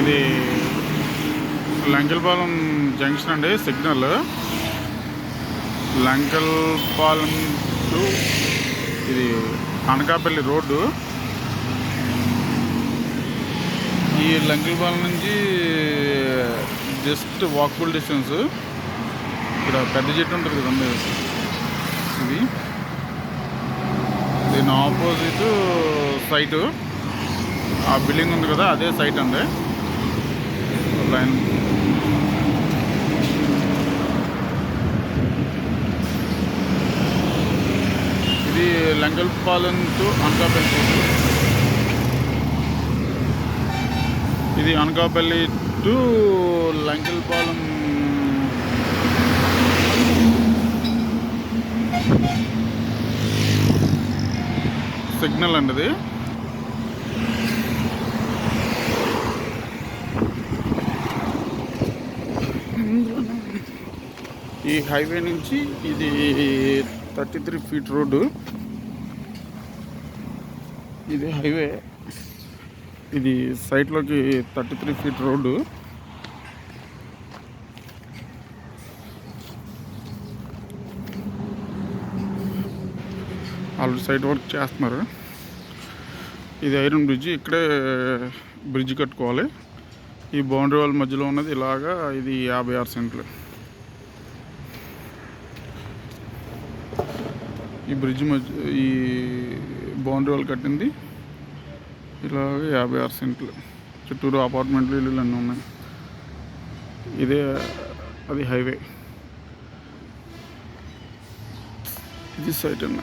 ఇది లంకల్పాలెం జంక్షన్ అండి signal. Lankalapalem to ఇది అనకాపల్లి రోడ్డు. ఈ లంకల్పాలెం నుంచి జస్ట్ వాక్బుల్ డిస్టెన్స్ ఇక్కడ పెద్ద చెట్టు ఉంటుంది కదండి ఇది. దీని ఆపోజిట్ సైటు ఆ బిల్డింగ్ ఉంది కదా అదే సైట్ అండి. లైన్ ఇది లంగల్పాలెం టు అనకాపల్లి. ఇది అనకాపల్లి టు లంకెల్పాలెం సిగ్నల్ అండి ఇది. ఈ హైవే నుంచి ఇది థర్టీ త్రీ ఫీట్ రోడ్డు. ఇది హైవే. ఇది సైట్లోకి thirty three feet road. Already site work చేస్తున్నారు. ఇది ఐరన్ బ్రిడ్జ్ ఇక్కడే బ్రిడ్జ్ కట్టుకోవాలి. ఈ బౌండరీ వాల్ మధ్యలో ఉన్నది ఇలాగా ఇది యాభై ఆరు సెంట్లు. ఈ బ్రిడ్జ్ మధ్య ఈ బౌండరీ వాల్ కట్టింది. ఇలాగ యాభై ఆరు సెంట్లు. చుట్టూరు అపార్ట్మెంట్లు ఇల్లు అన్నీ ఉన్నాయి. ఇదే అది హైవే ఇది సైట్ అన్న.